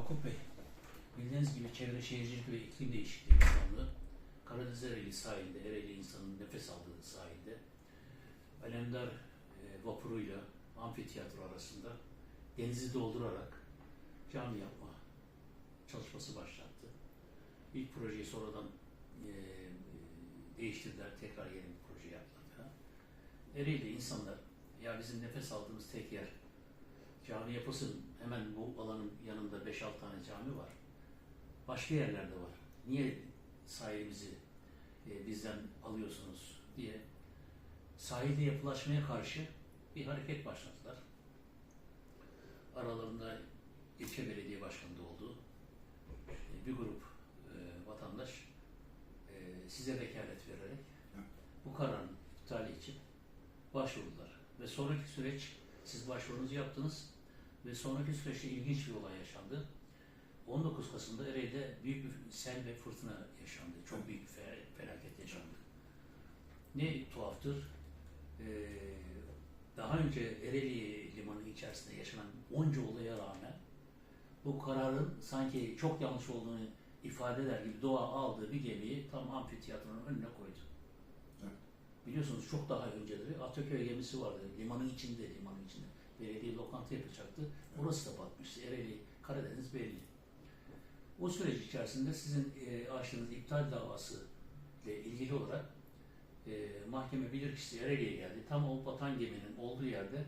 Yakup Bey, bildiğiniz gibi Çevre Şehircilik ve İklim Değişikliği Bakanlığı, Karadeniz Ereğli sahilde, Ereğli insanın nefes aldığı sahilde, Alemdar e, vapuruyla amfiteyatro arasında denizi doldurarak cami yapma çalışması başlattı. İlk projeyi sonradan e, e, değiştirdiler, tekrar yeni bir proje yaptılar. Ereğli insanlar, ya bizim nefes aldığımız tek yer cami yapısın hemen bu alanın yanında 5-6 tane cami var. Başka yerlerde var. Niye sahilimizi e, bizden alıyorsunuz diye sahilde yapılaşmaya karşı bir hareket başlattılar. Aralarında ilçe belediye başkanı da olduğu e, bir grup e, vatandaş e, size vekalet vererek bu kararın iptali için başvurdular. Ve sonraki süreç siz başvurunuzu yaptınız ve sonraki süreçte ilginç bir olay yaşandı. 19 Kasım'da Ereğli'de büyük bir sel ve fırtına yaşandı. Çok büyük bir fe- felaket yaşandı. Ne tuhaftır, ee, daha önce Ereğli Limanı içerisinde yaşanan onca olaya rağmen bu kararın sanki çok yanlış olduğunu ifade eder gibi doğa aldığı bir gemiyi tam amfiteyatronun önüne koydu. Evet. Biliyorsunuz çok daha önceleri Ataköy gemisi vardı. Limanın içinde, limanın içinde. Belediye lokanta yapacaktı. Burası da batmıştı. Ereğli, Karadeniz belli. O süreç içerisinde sizin e, açtığınız iptal davası ile ilgili olarak e, mahkeme bilirkişisi Ereğli'ye geldi. Tam o batan geminin olduğu yerde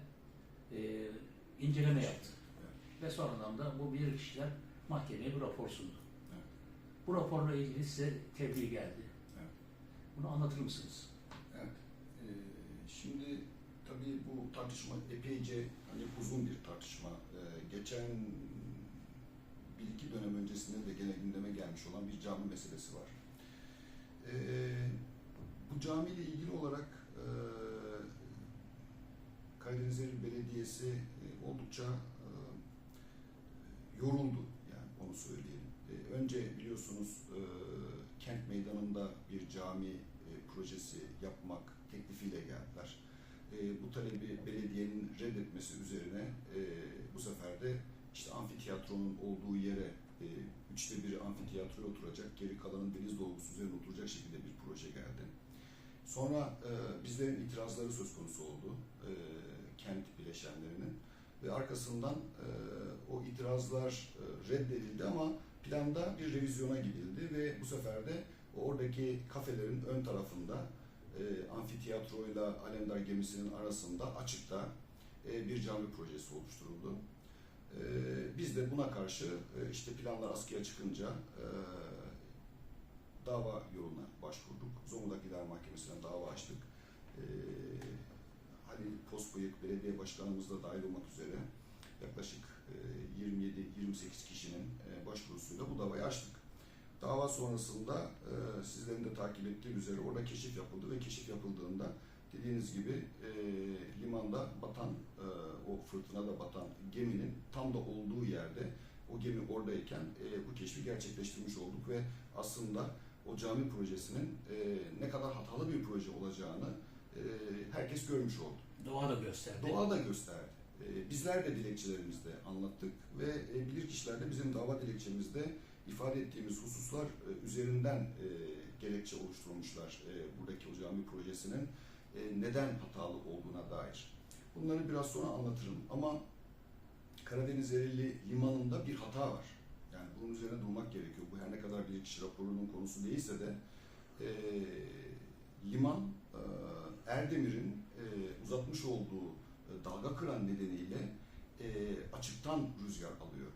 e, inceleme yaptı. Ve sonradan da bu bilirkişiler mahkemeye bir rapor sundu. Evet. Bu raporla ilgili size tebliğ geldi. Evet. Bunu anlatır mısınız? Evet. Ee, şimdi tabii bu tartışma epeyce hani uzun bir tartışma. Ee, geçen bir iki dönem öncesinde de gene gündeme gelmiş olan bir cami meselesi var. Ee, bu camiyle ilgili olarak e, Karadeniz Belediyesi e, oldukça e, yoruldu yani onu söyleyelim. E, önce biliyorsunuz e, kent meydanında bir cami e, projesi yapmak teklifiyle geldiler. E, bu talebi belediyenin reddetmesi üzerine e, bu sefer de işte amfiteyatronun olduğu yere e, üçte biri amfitiyatroya oturacak, geri kalanın deniz dolgusu üzerine oturacak şekilde bir proje geldi. Sonra e, bizlerin itirazları söz konusu oldu e, kent bileşenlerinin ve arkasından e, o itirazlar e, reddedildi ama planda bir revizyona gidildi ve bu sefer de oradaki kafelerin ön tarafında e, amfitiyatroyla Alemdar gemisinin arasında açıkta e, bir cami projesi oluşturuldu. E, biz de buna karşı e, işte planlar askıya çıkınca e, dava yoluna başvurduk. Zonguldak İdare Mahkemesi'ne dava açtık. E, Halil Posbıyık Belediye Başkanımız da dahil olmak üzere yaklaşık e, 27-28 kişinin e, başvurusuyla bu davayı açtık. Dava sonrasında e, sizlerin de takip ettiği üzere orada keşif yapıldı ve keşif yapıldığında dediğiniz gibi e, limanda batan, e, o fırtınada batan geminin tam da olduğu yerde o gemi oradayken e, bu keşfi gerçekleştirmiş olduk ve aslında o cami projesinin e, ne kadar hatalı bir proje olacağını e, herkes görmüş oldu. Doğa da gösterdi. Doğa da gösterdi. E, bizler de dilekçelerimizde anlattık ve e, bilirkişiler de bizim dava dilekçemizde ifade ettiğimiz hususlar e, üzerinden e, gerekçe oluşturmuşlar e, buradaki o cami projesinin e, neden hatalı olduğuna dair. Bunları biraz sonra anlatırım ama Karadeniz Ereğli limanında bir hata var. Yani bunun üzerine durmak gerekiyor. Bu her ne kadar bilirkişi raporunun konusu değilse de e, liman e, Erdemir'in e, uzatmış olduğu e, dalga kıran nedeniyle e, açıktan rüzgar alıyor.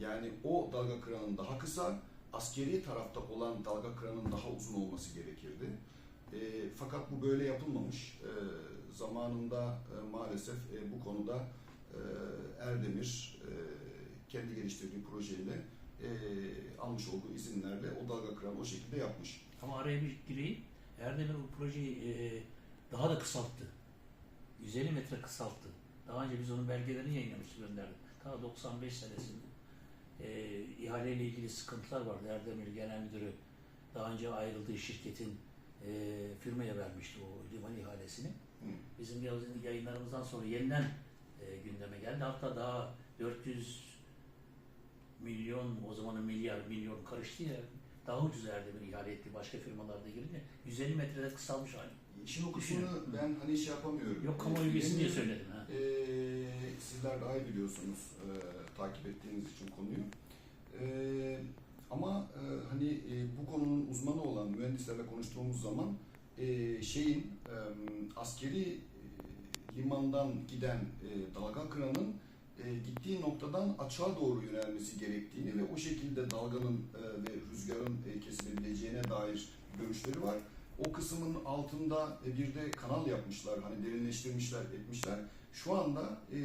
Yani o dalga kıranın daha kısa, askeri tarafta olan dalga kıranın daha uzun olması gerekirdi. E, fakat bu böyle yapılmamış. E, zamanında e, maalesef e, bu konuda e, Erdemir e, kendi geliştirdiği projeyle e, almış olduğu izinlerle o dalga kıranı o şekilde yapmış. Ama araya bir gireyim. Erdemir bu projeyi e, daha da kısalttı. 150 metre kısalttı. Daha önce biz onun belgelerini yayınlamıştık gönderdik. Ta 95 senesinde. E, ihaleyle ilgili sıkıntılar vardı. Erdemir Genel Müdürü daha önce ayrıldığı şirketin e, firmaya vermişti o liman ihalesini. Hı. Bizim yayınlarımızdan sonra yeniden e, gündeme geldi. Hatta daha 400 milyon, o zamanın milyar, milyon karıştı ya. Daha ucuz Erdemir ihale etti. Başka firmalarda girince 150 metrede kısalmış hali. İşin o kısmını ben hani şey yapamıyorum. Yok kamuoyu bilsin diye söyledim. Ha. Ee, sizler daha iyi biliyorsunuz e, takip ettiğiniz için konuyu. Ee, ama e, hani e, bu konunun uzmanı olan mühendislerle konuştuğumuz zaman e, şeyin e, askeri e, limandan giden e, dalga kıranın e, gittiği noktadan açığa doğru yönelmesi gerektiğini ve o şekilde dalganın e, ve rüzgarın e, kesilebileceğine dair görüşleri var. O kısmın altında e, bir de kanal yapmışlar, hani derinleştirmişler, etmişler. Şu anda e,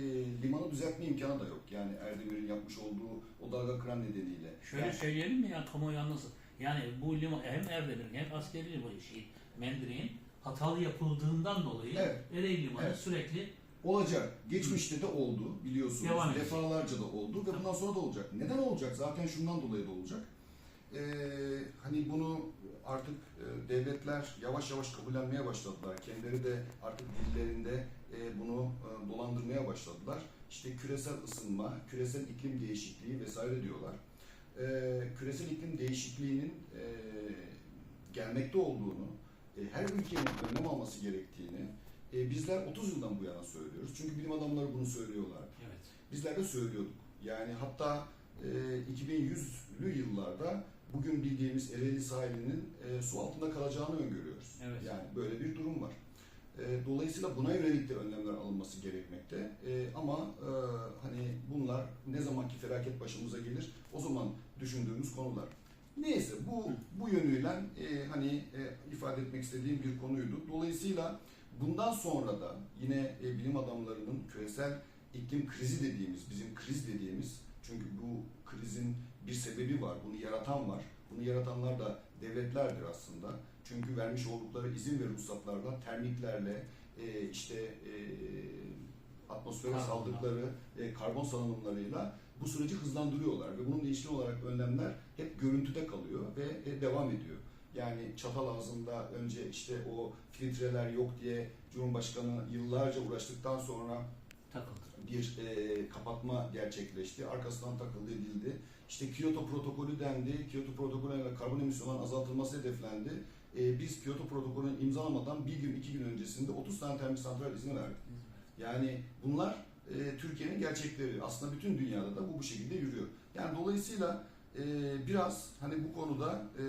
limanı düzeltme imkanı da yok. Yani Erdemir'in yapmış olduğu o dalga kıran nedeniyle. Şöyle Yani- söyleyelim mi ya kamuoyu anlasın. Yani bu liman hem Erdemir'in hem askeri liman şey, Mendri'nin hatalı yapıldığından dolayı Evet. Ereğli Limanı Evet. sürekli Olacak. Geçmişte de oldu biliyorsunuz. Devam. Defalarca da oldu ve bundan sonra da olacak. Neden olacak? Zaten şundan dolayı da olacak. Ee, hani bunu artık e, devletler yavaş yavaş kabullenmeye başladılar. Kendileri de artık dillerinde e, bunu e, dolandırmaya başladılar. İşte küresel ısınma, küresel iklim değişikliği vesaire diyorlar. Ee, küresel iklim değişikliğinin e, gelmekte olduğunu, e, her ülkenin önlem alması gerektiğini, e, bizler 30 yıldan bu yana söylüyoruz. Çünkü bilim adamları bunu söylüyorlar. evet. Bizler de söylüyorduk. Yani hatta e, 2100'lü yıllarda bugün bildiğimiz Ereğli sahilinin e, su altında kalacağını öngörüyoruz. Evet. Yani böyle bir durum var. E, dolayısıyla buna yönelik de önlemler alınması gerekmekte. E, ama e, hani bunlar ne zamanki felaket başımıza gelir o zaman düşündüğümüz konular. Neyse bu bu yönüyle e, hani e, ifade etmek istediğim bir konuydu. Dolayısıyla bundan sonra da yine e, bilim adamlarının küresel iklim krizi dediğimiz, bizim kriz dediğimiz çünkü bu krizin bir sebebi var, bunu yaratan var. Bunu yaratanlar da devletlerdir aslında. Çünkü vermiş oldukları izin ve ruhsatlarla, termiklerle, e, işte e, atmosfere Karbonla. saldıkları e, karbon salınımlarıyla bu süreci hızlandırıyorlar ve bunun ilişkin olarak önlemler hep görüntüde kalıyor ve e, devam ediyor. Yani çatal ağzında önce işte o filtreler yok diye Cumhurbaşkanı yıllarca uğraştıktan sonra Takıldı. bir e, kapatma gerçekleşti. Arkasından takıldı edildi. İşte Kyoto protokolü dendi. Kyoto protokolüyle karbon emisyonlarının azaltılması hedeflendi. E, biz Kyoto protokolünü imzalamadan bir gün iki gün öncesinde 30 tane termik santral izni verdik. Yani bunlar e, Türkiye'nin gerçekleri. Aslında bütün dünyada da bu bu şekilde yürüyor. Yani dolayısıyla e, biraz hani bu konuda e,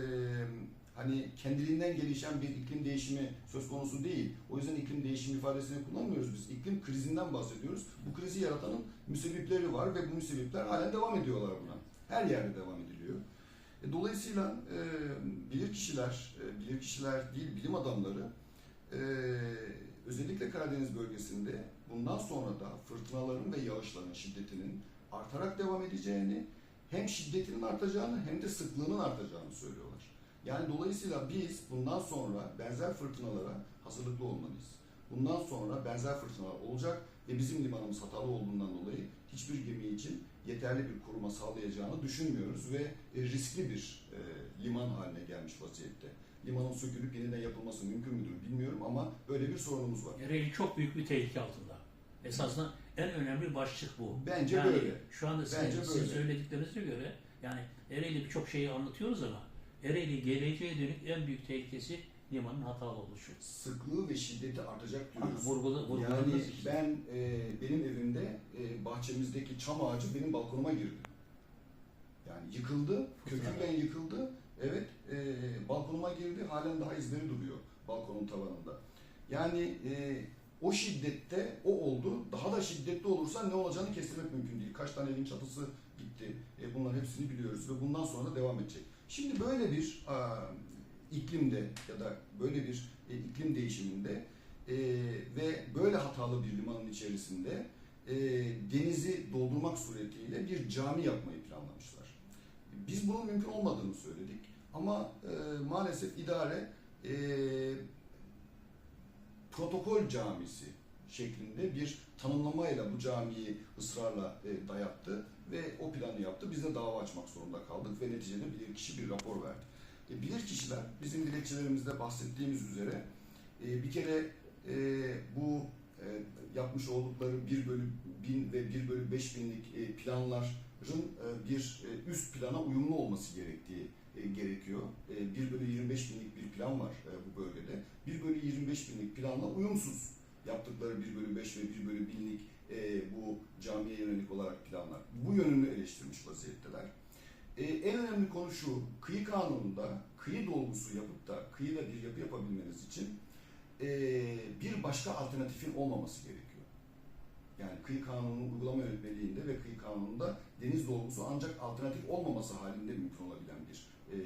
hani kendiliğinden gelişen bir iklim değişimi söz konusu değil. O yüzden iklim değişimi ifadesini kullanmıyoruz biz. İklim krizinden bahsediyoruz. Bu krizi yaratanın müsebbipleri var ve bu müsebbipler halen devam ediyorlar buna. Her yerde devam ediliyor. E, dolayısıyla e, bilirkişiler, e, bilirkişiler değil bilim adamları e, özellikle Karadeniz bölgesinde bundan sonra da fırtınaların ve yağışların şiddetinin artarak devam edeceğini, hem şiddetinin artacağını hem de sıklığının artacağını söylüyorlar. Yani dolayısıyla biz bundan sonra benzer fırtınalara hazırlıklı olmalıyız. Bundan sonra benzer fırtınalar olacak ve bizim limanımız hatalı olduğundan dolayı hiçbir gemi için yeterli bir koruma sağlayacağını düşünmüyoruz ve e, riskli bir e, liman haline gelmiş vaziyette. Limanın sökülüp yeniden yapılması mümkün müdür bilmiyorum ama böyle bir sorunumuz var. Ereğli çok büyük bir tehlike altında. Esasında en önemli başlık bu. Bence yani böyle. Şu anda sizin, Bence sizin böyle. söylediklerinize göre yani Ereğli birçok şeyi anlatıyoruz ama Ereğli geleceğe dönük en büyük tehlikesi limanın hatalı oluşu. Sıklığı ve şiddeti artacak diyoruz. Vurgula, Yani işte. ben e, benim evimde e, bahçemizdeki çam ağacı benim balkonuma girdi. Yani yıkıldı, kökünden yıkıldı. Evet, e, balkonuma girdi. Halen daha izleri duruyor balkonun tavanında. Yani e, o şiddette o oldu. Daha da şiddetli olursa ne olacağını kestirmek mümkün değil. Kaç tane evin çatısı gitti. E, bunların hepsini biliyoruz ve bundan sonra da devam edecek. Şimdi böyle bir a, iklimde ya da böyle bir e, iklim değişiminde e, ve böyle hatalı bir limanın içerisinde e, denizi doldurmak suretiyle bir cami yapmayı planlamışlar. Biz bunun mümkün olmadığını söyledik ama e, maalesef idare e, protokol camisi şeklinde bir tanımlamayla bu camiyi ısrarla e, dayattı ve o planı yaptı. Biz de dava açmak zorunda kaldık ve neticede bilirkişi bir rapor verdi. E, bilirkişiler bizim dilekçelerimizde bahsettiğimiz üzere e, bir kere e, bu e, yapmış oldukları 1 bölü 1000 ve 1 bölü 5000'lik e, planlar e, bir e, üst plana uyumlu olması gerektiği e, gerekiyor. E, 1 bölü 25 binlik bir plan var e, bu bölgede. 1 bölü 25 binlik planla uyumsuz yaptıkları 1 bölü 5 ve 1 bölü binlik e, bu camiye yönelik olarak planlar. Bu yönünü eleştirmiş vaziyetteler. E, en önemli konu şu, kıyı kanununda kıyı dolgusu yapıp da kıyıda bir yapı yapabilmeniz için e, bir başka alternatifin olmaması gerekiyor. Yani kıyı kanununun uygulama yönetmeliğinde ve kıyı kanununda deniz dolgusu ancak alternatif olmaması halinde mümkün olabilen bir e,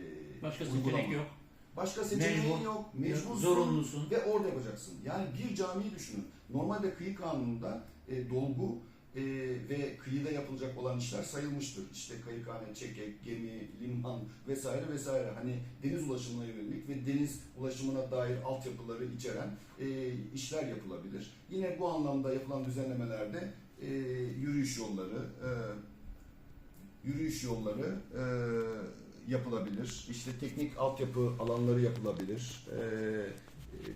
Başka uygulama. seçenek yok. Başka seçeneğin Mecbur. yok. Mecbursun Zorunlusun. ve orada yapacaksın. Yani bir camiyi düşünün. Normalde kıyı kanununda e, dolgu e, ve kıyıda yapılacak olan işler sayılmıştır. İşte kayıkhane, çekek, gemi, liman vesaire vesaire. Hani deniz ulaşımına yönelik ve deniz ulaşımına dair altyapıları içeren e, işler yapılabilir. Yine bu anlamda yapılan düzenlemelerde e, yürüyüş yolları, e, yürüyüş yolları e, yapılabilir. İşte teknik altyapı alanları yapılabilir. E,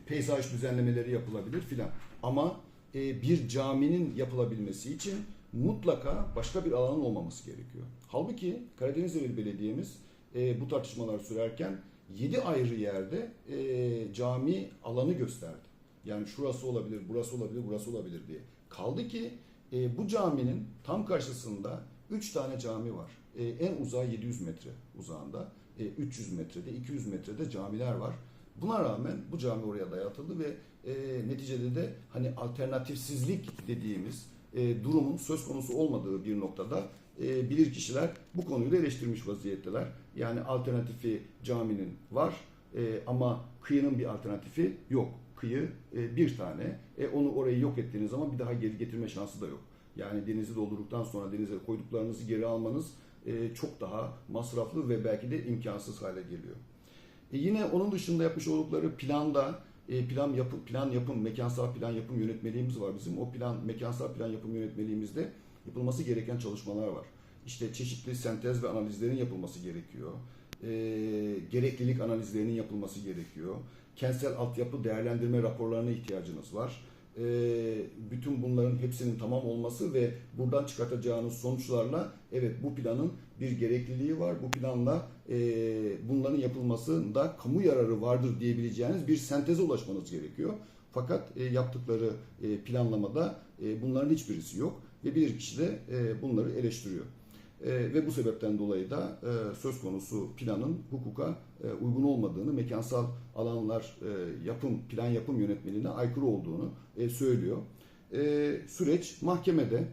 peyzaj düzenlemeleri yapılabilir filan. Ama e, bir caminin yapılabilmesi için mutlaka başka bir alanın olmaması gerekiyor. Halbuki Karadeniz Devlet Belediye'miz e, bu tartışmalar sürerken 7 ayrı yerde e, cami alanı gösterdi. Yani şurası olabilir, burası olabilir, burası olabilir diye. Kaldı ki e, bu caminin tam karşısında 3 tane cami var. E, en uzağı 700 metre uzağında, e, 300 metrede, 200 metrede camiler var. Buna rağmen bu cami oraya dayatıldı ve e, neticede de hani alternatifsizlik dediğimiz e, durumun söz konusu olmadığı bir noktada e, bilir kişiler bu konuyu da eleştirmiş vaziyetteler. Yani alternatifi caminin var e, ama kıyının bir alternatifi yok. Kıyı e, bir tane. E, onu orayı yok ettiğiniz zaman bir daha geri getirme şansı da yok. Yani denizi doldurduktan sonra denize koyduklarınızı geri almanız e, çok daha masraflı ve belki de imkansız hale geliyor. E yine onun dışında yapmış oldukları planda e, plan yapı plan yapım mekansal plan yapım yönetmeliğimiz var bizim. O plan mekansal plan yapım yönetmeliğimizde yapılması gereken çalışmalar var. İşte çeşitli sentez ve analizlerin yapılması gerekiyor. E, gereklilik analizlerinin yapılması gerekiyor. Kentsel altyapı değerlendirme raporlarına ihtiyacınız var. E, bütün bunların hepsinin tamam olması ve buradan çıkartacağınız sonuçlarla evet bu planın bir gerekliliği var. Bu planla e, bunların yapılmasında kamu yararı vardır diyebileceğiniz bir senteze ulaşmanız gerekiyor. Fakat e, yaptıkları e, planlamada e, bunların hiçbirisi yok ve bir kişi de e, bunları eleştiriyor. E, ve bu sebepten dolayı da e, söz konusu planın hukuka e, uygun olmadığını, mekansal alanlar e, yapım plan yapım yönetmeliğine aykırı olduğunu e, söylüyor. E, süreç mahkemede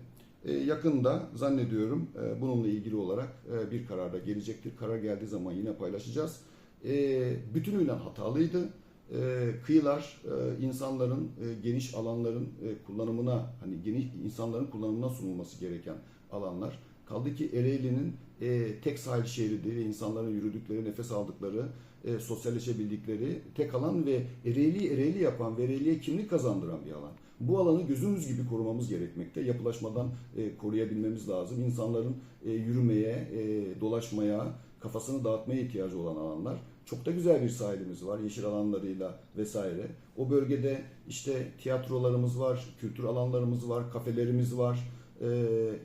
e, yakında zannediyorum e, bununla ilgili olarak e, bir kararda gelecektir. Karar geldiği zaman yine paylaşacağız. E, bütünüyle hatalıydı. E, kıyılar e, insanların e, geniş alanların e, kullanımına hani geniş insanların kullanımına sunulması gereken alanlar. Kaldı ki Ereğli'nin e, tek sahil şeridi ve insanların yürüdükleri, nefes aldıkları, e, sosyalleşebildikleri tek alan ve Ereğli'yi Ereğli yapan ve Ereğli'ye kimlik kazandıran bir alan. Bu alanı gözümüz gibi korumamız gerekmekte. Yapılaşmadan e, koruyabilmemiz lazım. İnsanların e, yürümeye, e, dolaşmaya, kafasını dağıtmaya ihtiyacı olan alanlar. Çok da güzel bir sahilimiz var yeşil alanlarıyla vesaire. O bölgede işte tiyatrolarımız var, kültür alanlarımız var, kafelerimiz var. Ee,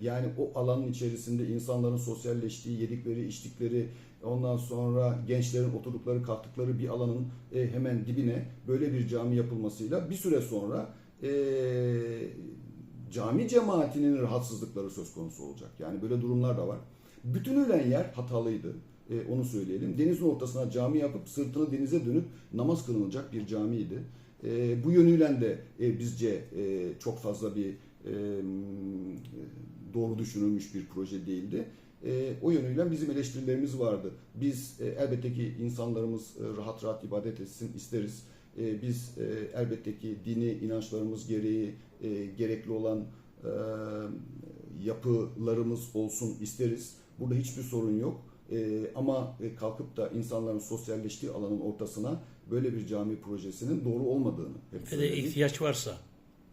yani o alanın içerisinde insanların sosyalleştiği, yedikleri, içtikleri, ondan sonra gençlerin oturdukları, kalktıkları bir alanın e, hemen dibine böyle bir cami yapılmasıyla bir süre sonra e, cami cemaatinin rahatsızlıkları söz konusu olacak. Yani böyle durumlar da var. Bütünüyle yer hatalıydı. E, onu söyleyelim. Denizin ortasına cami yapıp sırtını denize dönüp namaz kılınacak bir camiydi. E, bu yönüyle de e, bizce e, çok fazla bir doğru düşünülmüş bir proje değildi. E, o yönüyle bizim eleştirilerimiz vardı. Biz e, elbette ki insanlarımız e, rahat rahat ibadet etsin isteriz. E, biz e, elbette ki dini inançlarımız gereği e, gerekli olan e, yapılarımız olsun isteriz. Burada hiçbir sorun yok. E, ama e, kalkıp da insanların sosyalleştiği alanın ortasına böyle bir cami projesinin doğru olmadığını hep söyledik. ihtiyaç varsa.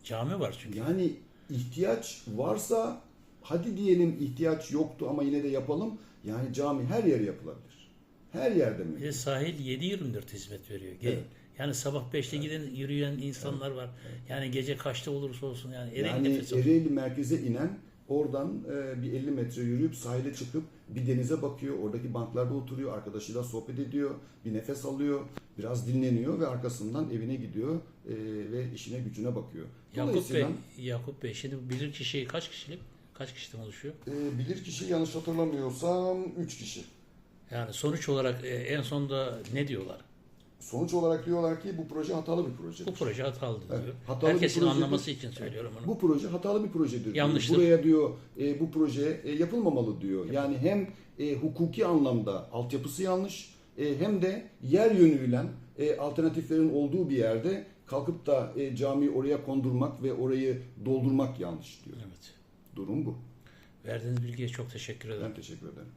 Cami var çünkü. Yani ihtiyaç varsa hadi diyelim ihtiyaç yoktu ama yine de yapalım. Yani cami her yere yapılabilir. Her yerde mi? Bir de sahil 7-24 hizmet veriyor. Ge- Evet. Yani sabah 5'te giden yürüyen insanlar var. Yani gece kaçta olursa olsun yani Ereğli Yani nefes. Ereğli merkeze inen Oradan e, bir 50 metre yürüyüp sahile çıkıp bir denize bakıyor. Oradaki banklarda oturuyor. Arkadaşıyla sohbet ediyor. Bir nefes alıyor. Biraz dinleniyor ve arkasından evine gidiyor e, ve işine gücüne bakıyor. Yakup Bey, Yakup Bey şimdi bilir kişi kaç kişilik? Kaç kişiden oluşuyor? e, bilir kişi yanlış hatırlamıyorsam 3 kişi. Yani sonuç olarak e, en sonunda ne diyorlar? Sonuç olarak diyorlar ki bu proje hatalı bir proje. Bu proje hatalı diyor. Evet, hatalı bir Herkesin projedir. anlaması için söylüyorum bunu. Bu proje hatalı bir projedir. diyor. Yanlıştır. Buraya diyor e, bu proje e, yapılmamalı diyor. Yani hem e, hukuki anlamda altyapısı yanlış e, hem de yer yönüyle e, alternatiflerin olduğu bir yerde kalkıp da e, camiyi oraya kondurmak ve orayı doldurmak yanlış diyor. Evet. Durum bu. Verdiğiniz bilgiye çok teşekkür ederim. Ben teşekkür ederim.